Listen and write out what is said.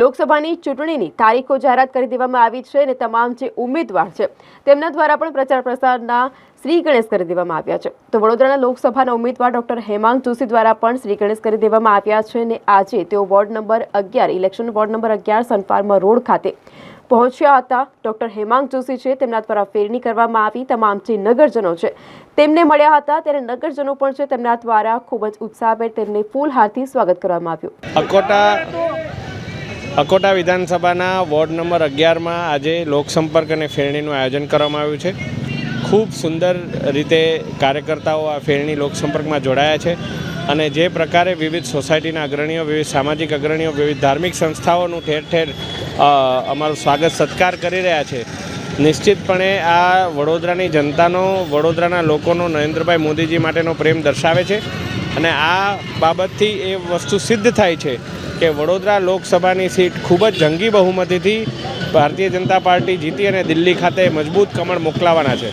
લોકસભાની ચૂંટણીની તારીખો જાહેરાત કરી દેવામાં આવી છે અને તમામ જે ઉમેદવાર છે, તેમના દ્વારા પણ પ્રચાર પ્રસારના શ્રી ગણેશ કરી દેવામાં આવ્યા છે. તો વડોદરાના લોકસભાના ઉમેદવાર ડોક્ટર હેમાંગ જોશી દ્વારા પણ શ્રી ગણેશ કરી દેવામાં આવ્યા છે અને આજે તેઓ વોર્ડ નંબર અગિયાર, ઇલેક્શન વોર્ડ નંબર અગિયાર, સનફાર્મા રોડ ખાતે પહોંચ્યા હતા. ડોક્ટર હેમાંગ જોશી છે, તેમના દ્વારા ફેરણી કરવામાં આવી તમામ જે નગરજનો છે, તેમને મળ્યા હતા. ત્યારે નગરજનો પણ છે, તેમના દ્વારા ખૂબ જ ઉત્સાહભેર તેમને ફૂલહારથી સ્વાગત કરવામાં આવ્યું. અકોટા વિધાનસભાના વોર્ડ નંબર અગિયારમાં આજે લોકસંપર્ક અને ફેરણીનું આયોજન કરવામાં આવ્યું છે. ખૂબ સુંદર રીતે કાર્યકર્તાઓ આ ફેરણી લોકસંપર્કમાં જોડાયા છે અને જે પ્રકારે વિવિધ સોસાયટીના અગ્રણીઓ, વિવિધ સામાજિક અગ્રણીઓ, વિવિધ ધાર્મિક સંસ્થાઓનું ઠેર ઠેર અમારું સ્વાગત, સત્કાર કરી રહ્યા છે. નિશ્ચિતપણે આ વડોદરાની જનતાનો, વડોદરાના લોકોનો નરેન્દ્રભાઈ મોદીજી માટેનો પ્રેમ દર્શાવે છે. અને આ બાબતથી એ વસ્તુ સિદ્ધ થાય છે કે વડોદરા લોકસભાની સીટ ખૂબ જ જંગી બહુમતીથી ભારતીય જનતા પાર્ટી જીતી અને દિલ્હી ખાતે મજબૂત કમળ મોકલાવાના છે.